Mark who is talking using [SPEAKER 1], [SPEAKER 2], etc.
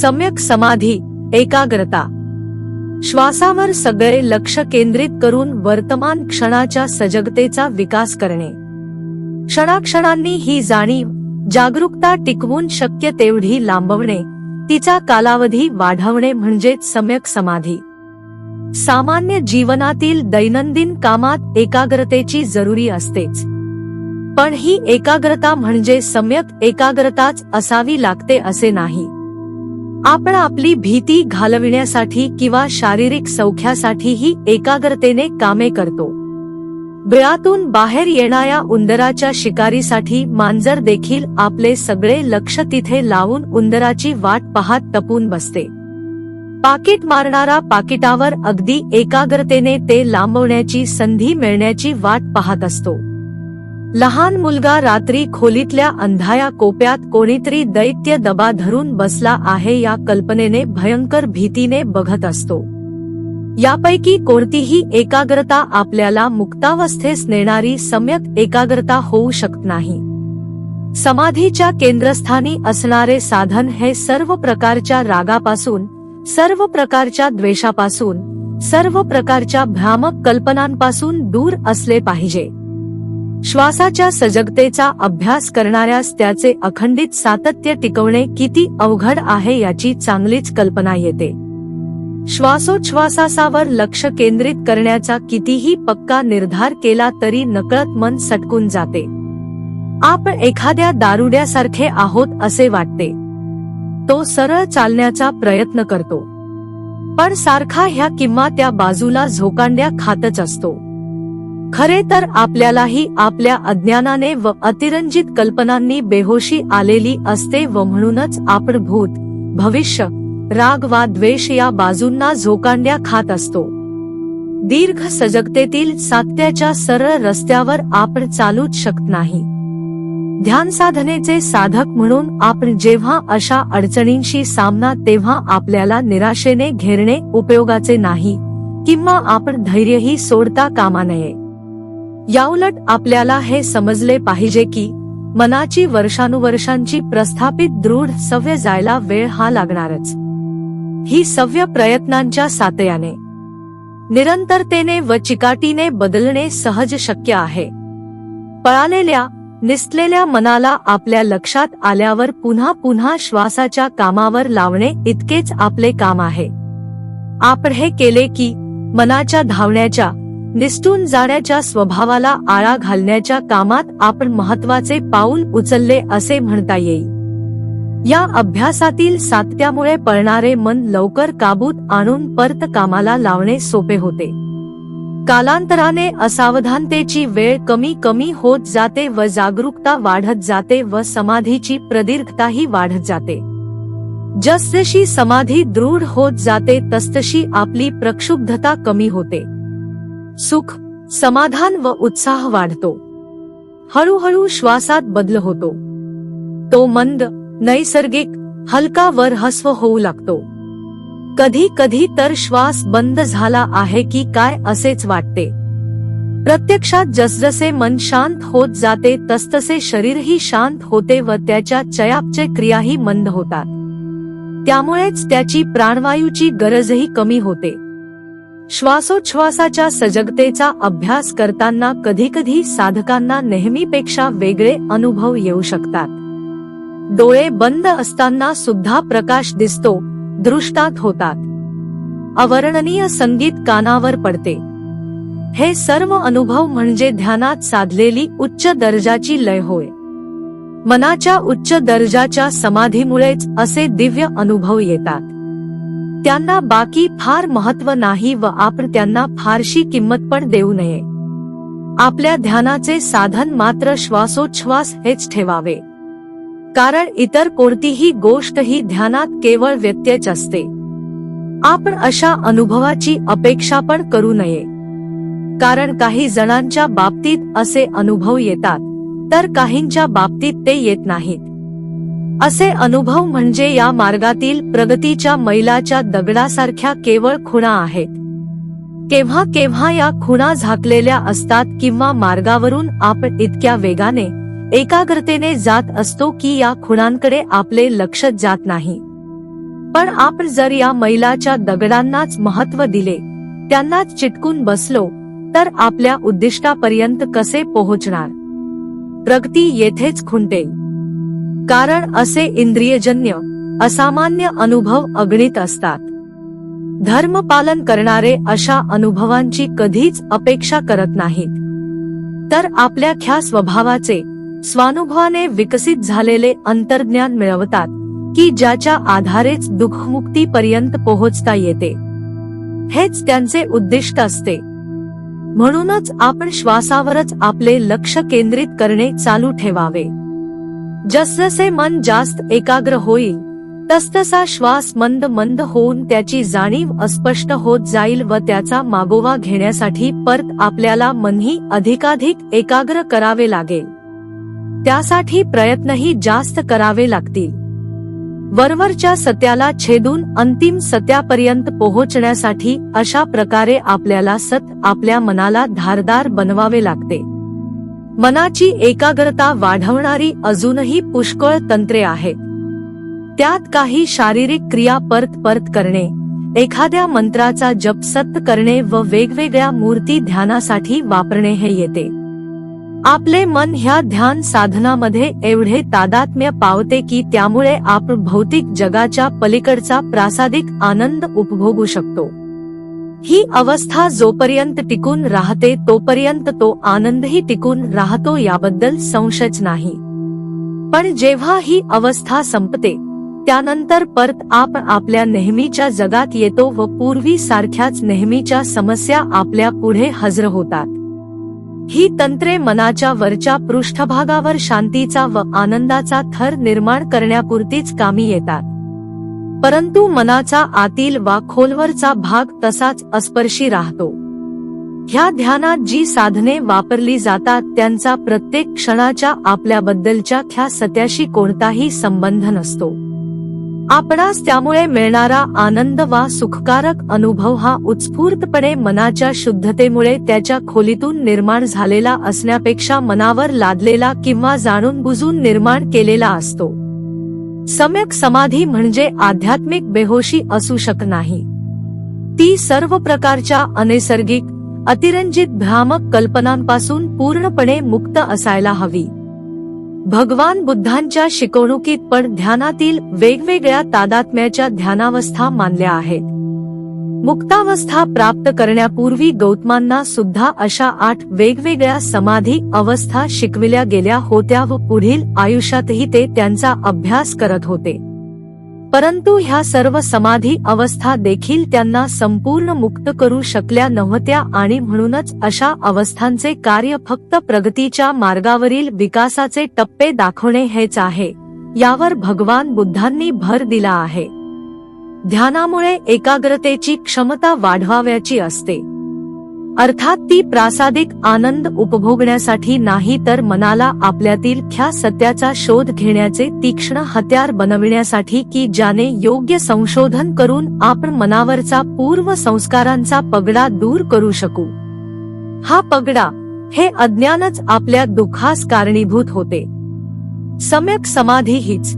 [SPEAKER 1] सम्यक समाधी एकाग्रता. श्वासावर सगळे लक्ष केंद्रित करून वर्तमान क्षणाच्या सजगतेचा विकास करणे. क्षणाक्षणांनी ही जाणीव जागरूकता टिकवून शक्य तेवढी लांबवणे तिचा कालावधी वाढवणे म्हणजेच सम्यक समाधी. सामान्य जीवनातील दैनंदिन कामात एकाग्रतेची जरुरी असतेच. पण ही एकाग्रता म्हणजे सम्यक एकाग्रताच असावी लागते असे नाही. आपण आपली भीती घालविण्यासाठी किंवा शारीरिक सौख्यासाठीही एकाग्रतेने कामे करतो. बिळातून बाहेर येणाऱ्या उंदराच्या शिकारीसाठी मांजर देखील आपले सगळे लक्ष तिथे लावून उंदराची वाट पाहत टपून बसते. पाकिट मारणारा पाकिटावर अगदी एकाग्रतेने ते लांबवण्याची संधी मिळण्याची वाट पाहत असतो. लहान मुलगा रात्री खोलीतल्या अंधाया कोप्यात कोणीतरी दैत्य दबा धरून बसला आहे या कल्पनेने भयंकर भीतीने बघत असतो. यापैकी कोणतीही एकाग्रता आपल्याला मुक्तावस्थेस नेणारी सम्यक एकाग्रता होऊ शकत नाही. समाधीच्या केंद्रस्थानी असणारे साधन हे सर्व प्रकारच्या रागापासून सर्व प्रकारच्या द्वेषापासून सर्व प्रकारच्या भ्रामक कल्पनांपासून दूर असले पाहिजे. श्वासाच्या सजगतेचा अभ्यास करणाऱ्यास त्याचे अखंडित सातत्य टिकवणे किती अवघड आहे याची चांगलीच कल्पना येते. श्वासोच्छ्वासावर लक्ष केंद्रित करण्याचा कितीही पक्का निर्धार केला तरी नकळत मन सटकून जाते. आपण एखाद्या दारुड्यासारखे आहोत असे वाटते. तो सरळ चालण्याचा प्रयत्न करतो. पण सारखा ह्या किंवा त्या बाजूला झोकांड्या खातच असतो. खरे तर आपल्यालाही आपल्या अज्ञानाने व अतिरंजित कल्पनांनी बेहोशी आलेली असते व म्हणूनच आपण भूत भविष्य राग वा द्वेष या बाजूंना झोकांड्या खात असतो. दीर्घ सजगतेतील सात्याच्या सरळ रस्त्यावर आपण चालूच शकत नाही. ध्यान साधनेचे साधक म्हणून आपण जेव्हा अशा अडचणींशी सामना तेव्हा आपल्याला निराशेने घेरणे उपयोगाचे नाही किंवा आपण धैर्यही सोडता कामा नये. याउलट आपल्याला हे समजले पाहिजे की मनाची वर्षानुवर्षांची प्रस्थापित दृढ सव्य जायला वेळ हा लागणारच. ही सव्य प्रयत्नांच्या सातयाने. निरंतरतेने व चिकाटीने बदलणे सहज शक्य आहे. पळालेल्या निसलेल्या मनाला आपल्या लक्षात आल्यावर पुन्हा पुन्हा श्वासाच्या कामावर लावणे इतकेच आपले काम आहे. आपण हे केले की मनाच्या धावण्याच्या निसटून जाण्याच्या स्वभावाला आळा घालण्याच्या कामात आपण महत्त्वाचे पाऊल उचलले असे म्हणता येईल. या अभ्यासातील सातत्यामुळे पळणारे मन लवकर काबूत आणून परत कामाला लावणे सोपे होते. कालांतराने असावधानतेची वेळ कमी कमी होत जाते व जागरूकता वाढत जाते व समाधीची प्रदीर्घताही वाढत जाते. जसजशी समाधी दृढ होत जाते तसतशी आपली प्रक्षुब्धता कमी होते. सुख समाधान व उत्साह वाढतो. हळूहळू श्वासात बदल होतो. तो मंद नैसर्गिक हलका वर हस्व होऊ लागतो. कधी कधी तर श्वास बंद झाला आहे की काय असेच वाटते. प्रत्यक्षात जसजसे मन शांत होत जाते तसतसे शरीरही शांत होते व त्याच्या चयापचय क्रियाही मंद होतात. त्यामुळेच त्याची प्राणवायूची गरजही कमी होते. श्वासोच्छ्वासाच्या सजगतेचा अभ्यास करताना कधीकधी साधकांना नेहमीपेक्षा वेगळे अनुभव येऊ शकतात. डोळे बंद असताना सुद्धा प्रकाश दिसतो दृष्टात होतात. अवर्णनीय संगीत कानावर पडते. हे सर्व अनुभव म्हणजे ध्यानात साधलेली उच्च दर्जाची लय होय. मनाच्या उच्च दर्जाच्या समाधीमुळेच असे दिव्य अनुभव येतात. त्यांना बाकी फार महत्त्व नाही व आपण त्यांना फारशी किंमत पण देऊ नये. आपल्या ध्यानाचे साधन मात्र श्वासोच्छ्वास हेच ठेवावे. कारण इतर कोणतीही गोष्ट ही ध्यानात केवळ व्यत्यच असते. आपण अशा अनुभवाची अपेक्षा पण करू नये. कारण काही जणांच्या बाबतीत असे अनुभव येतात तर काहींच्या बाबतीत ते येत नाहीत. असे अनुभव म्हणजे या मार्गातील प्रगतीच्या मैलाच्या दगडासारख्या केवळ खुणा आहेत. केव्हा केव्हा या खुणा झाकलेल्या असतात किंवा मार्गावरून आपण इतक्या वेगाने एकाग्रतेने जात असतो की या खुणांकडे आपले लक्ष जात नाही. पण आपण जर या मैलाच्या दगडांनाच महत्त्व दिले त्यांनाच चिटकून बसलो तर आपल्या उद्दिष्टापर्यंत कसे पोहोचणार? प्रगती येथेच खुंटेल. कारण असे इंद्रियजन्य असामान्य अनुभव अगणित असतात. धर्म पालन करणारे अशा अनुभवांची कधीच अपेक्षा करत नाहीत. तर आपल्या ख्या स्वभावाचे स्वानुभवाने विकसित झालेले अंतर्ज्ञान मिळवतात की ज्याच्या आधारेच दुःखमुक्तीपर्यंत पोहोचता येते. हेच त्यांचे उद्दिष्ट असते. म्हणूनच आपण श्वासावरच आपले लक्ष केंद्रित करणे चालू ठेवावे. जसजसे मन जास्त एकाग्र होईल तसतसा श्वास मंद मंद होऊन त्याची जाणीव अस्पष्ट होत जाईल व त्याचा मागोवा घेण्यासाठी परत आपल्याला मनही अधिकाधिक एकाग्र करावे लागेल. त्यासाठी प्रयत्नही जास्त करावे लागतील. वरवरच्या सत्याला छेदून अंतिम सत्यापर्यंत पोहोचण्यासाठी अशा प्रकारे आपल्याला सत आपल्या मनाला धारदार बनवावे लागते. मनाची एकाग्रता वाढवणारी अजूनही पुष्कळ तंत्रे आहेत. त्यात काही शारीरिक क्रिया परत परत करणे एखाद्या मंत्राचा जप सत करणे व वेगवेगळ्या मूर्ती ध्यानासाठी वापरणे हे येते. आपले मन ह्या ध्यान साधनामध्ये एवढे तादात्म्य पावते की त्यामुळे आपण भौतिक जगाच्या पलीकडचा प्रासादिक आनंद उपभोगू शकतो. ही अवस्था जोपर्यंत टिकून राहते तोपर्यंत तो आनंदही टिकून राहतो याबद्दल संशयच नाही. पण जेव्हा ही अवस्था संपते त्यानंतर परत आप आपल्या नेहमीच्या जगात येतो व पूर्वी सारख्याच नेहमीच्या समस्या आपल्या पुढे हजर होतात. ही तंत्रे मनाच्या वरच्या पृष्ठभागावर शांतीचा व आनंदाचा थर निर्माण करण्यापुरतीच कामी येतात. परंतु मनाचा आतील वा खोलवरचा भाग तसाच अस्पर्शी राहतो. ह्या ध्यानात जी साधने वापरली जातात त्यांचा प्रत्येक क्षणाच्या आपल्याबद्दलच्या ख्या सत्याशी कोणताही संबंध नसतो. आपणास त्यामुळे मिळणारा आनंद वा सुखकारक अनुभव हा उत्स्फूर्तपणे मनाच्या शुद्धतेमुळे त्याच्या खोलीतून निर्माण झालेला असण्यापेक्षा मनावर लादलेला किंवा जाणून बुजून निर्माण केलेला असतो. सम्यक समाधी म्हणजे आध्यात्मिक बेहोशी असू शक नाही. ती सर्व प्रकारच्या अनैसर्गिक अतिरंजित भ्रामक कल्पनांपासून पूर्णपणे मुक्त असायला हवी. भगवान बुद्धांच्या शिकवणुकीत पण ध्यानातील वेगवेगळ्या तादात्म्याच्या ध्यानावस्था मानल्या आहेत. मुक्तावस्था प्राप्त करण्यापूर्वी गौतमांना सुद्धा अशा आठ वेगवेगळ्या समाधी अवस्था शिकविल्या गेल्या होत्या व पुढील आयुष्यातही ते त्यांचा अभ्यास करत होते. परंतु ह्या सर्व समाधी अवस्था देखील त्यांना संपूर्ण मुक्त करू शकल्या नव्हत्या आणि म्हणूनच अशा अवस्थांचे कार्य फक्त प्रगतीच्या मार्गावरील विकासाचे टप्पे दाखवणे हेच आहे. यावर भगवान बुद्धांनी भर दिला आहे. ध्यानामुळे एकाग्रतेची क्षमता वाढवाव्याची असते. अर्थात ती प्रासादिक आनंद उपभोगण्यासाठी नाही तर मनाला आपल्यातील ख्या सत्याचा शोध घेण्याचे तीक्ष्ण हत्यार बनविण्यासाठी की ज्याने योग्य संशोधन करून आपण मनावरचा पूर्व संस्कारांचा पगडा दूर करू शकू. हा पगडा हे अज्ञानच आपल्या दुःखास कारणीभूत होते. सम्यक समाधी हीच